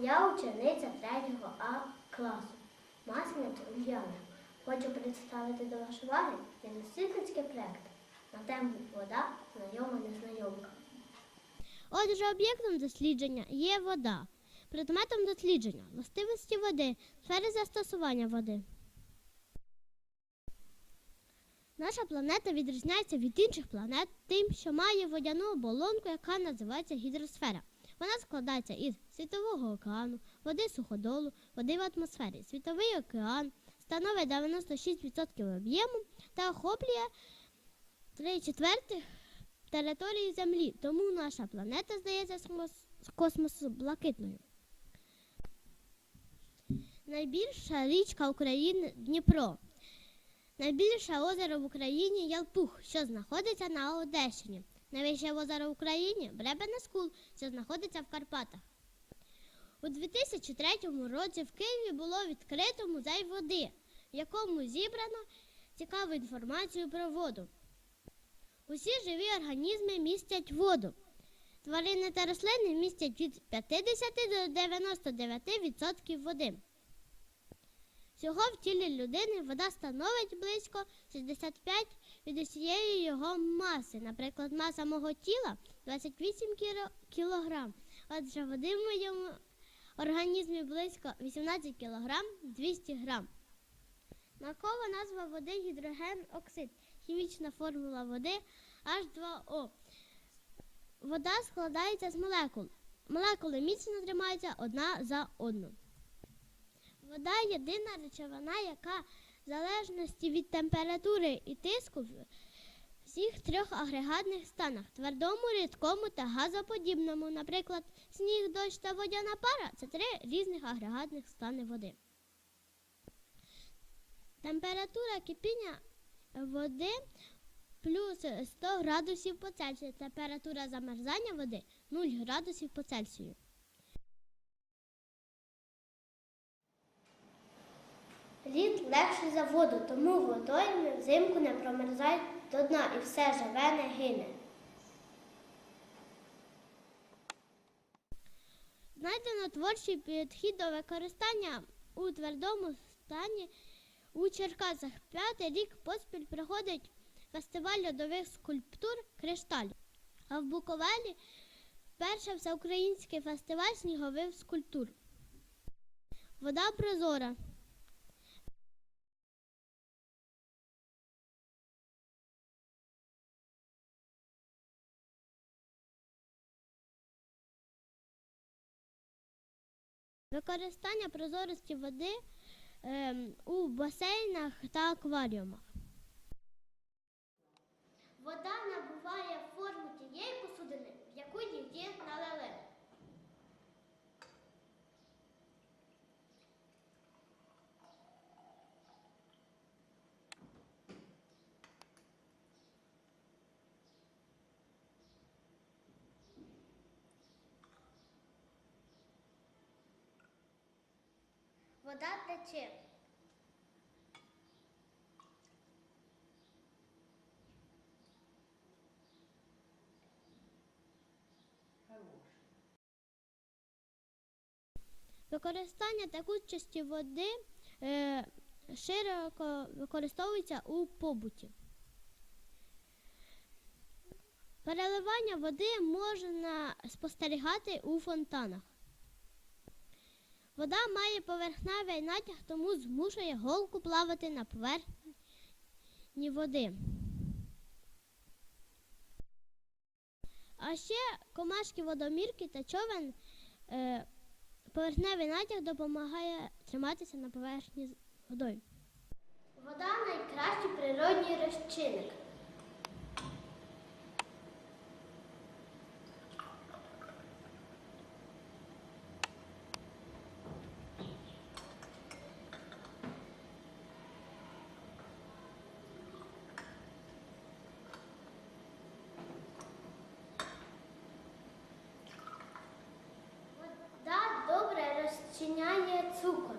Я учениця 3 А класу. Масленець Ульяна. Хочу представити до вашої уваги дослідницький проект на тему вода знайома незнайомка. Отже, об'єктом дослідження є вода. Предметом дослідження властивості води, сфери застосування води. Наша планета відрізняється від інших планет тим, що має водяну оболонку, яка називається гідросфера. Вона складається із світового океану, води суходолу, води в атмосфері. Світовий океан становить 96% об'єму та охоплює 3 четвертих території Землі, тому наша планета здається з космосу блакитною. Найбільша річка України Дніпро. Найбільше озеро в Україні Ялпух, що знаходиться на Одещині. Найвище озеро в Україні Бребене Скул, що знаходиться в Карпатах. У 2003 році в Києві було відкрито музей води, в якому зібрано цікаву інформацію про воду. Усі живі організми містять воду. Тварини та рослини містять від 50 до 99% води. Всього в тілі людини вода становить близько 65 від усієї його маси. Наприклад, маса мого тіла 28 кіло- кілограм. Отже, води в моєму організмі близько 18 кілограм 200 грам. Наукова назва води гідроген оксид. Хімічна формула води H2O. Вода складається з молекул. Молекули міцно тримаються одна за одну. Вода єдина речовина, яка в залежності від температури і тиску в всіх трьох агрегатних станах твердому, рідкому та газоподібному. Наприклад, сніг, дощ та водяна пара це три різних агрегатних стани води. Температура кипіння води плюс 100 градусів по Цельсію. Температура замерзання води 0 градусів по Цельсію. Легший за воду, тому водойми взимку не промерзають до дна і все живе не гине. Знайдено творчий підхід до використання у твердому стані у Черкасах. П'ятий рік поспіль проходить фестиваль льодових скульптур Кришталь. А в Буковелі перший всеукраїнський фестиваль снігових скульптур. Вода прозора. Використання прозорості води е, у басейнах та акваріумах. Вода набуває форму тієї посудини, в яку її налили. Вода тече. Використання текучості води е, широко використовується у побуті. Переливання води можна спостерігати у фонтанах. Вода має поверхневий натяг, тому змушує голку плавати на поверхні води. А ще комашки водомірки та човен е, поверхневий натяг допомагає триматися на поверхні водою. Вода найкращий природній розчинник. Цукор.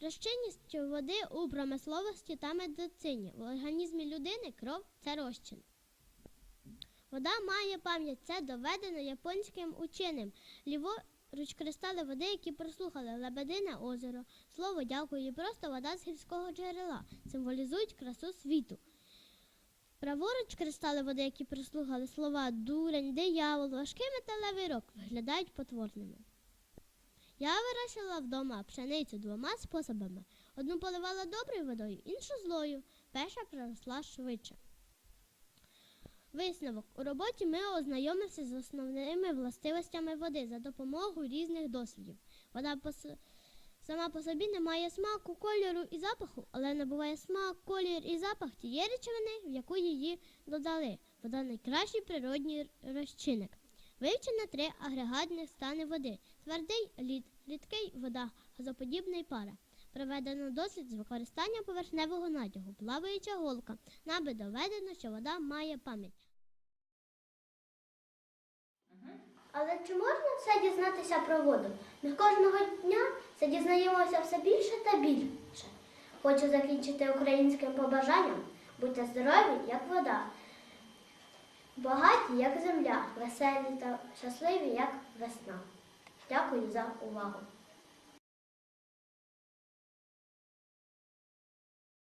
Розчинність води у промисловості та медицині. В організмі людини кров це розчин. Вода має пам'ять. Це доведено японським ученим. Ліворуч кристали води, які прослухали Лебедине озеро. Слово дякую і просто вода з гірського джерела. Символізують красу світу. Праворуч кристали води, які прослухали слова дурень, диявол, важкий металевий рок, виглядають потворними. Я вирощувала вдома пшеницю двома способами. Одну поливала доброю водою, іншу злою. Перша проросла швидше. Висновок. У роботі ми ознайомилися з основними властивостями води за допомогою різних дослідів. Вода пос- сама по собі не має смаку, кольору і запаху, але набуває смак, колір і запах тієї речовини, в яку її додали. Вода найкращий природній розчинник. Вивчено три агрегатних стани води: твердий лід, рідкий вода, газоподібний пара. Проведено дослід з використанням поверхневого натягу, плаваюча голка. Наби доведено, що вода має пам'ять. Але чи можна все дізнатися про воду? Ми кожного дня це дізнаємося все більше та більше. Хочу закінчити українським побажанням. Будьте здорові, як вода, багаті, як земля, веселі та щасливі, як весна. Дякую за увагу.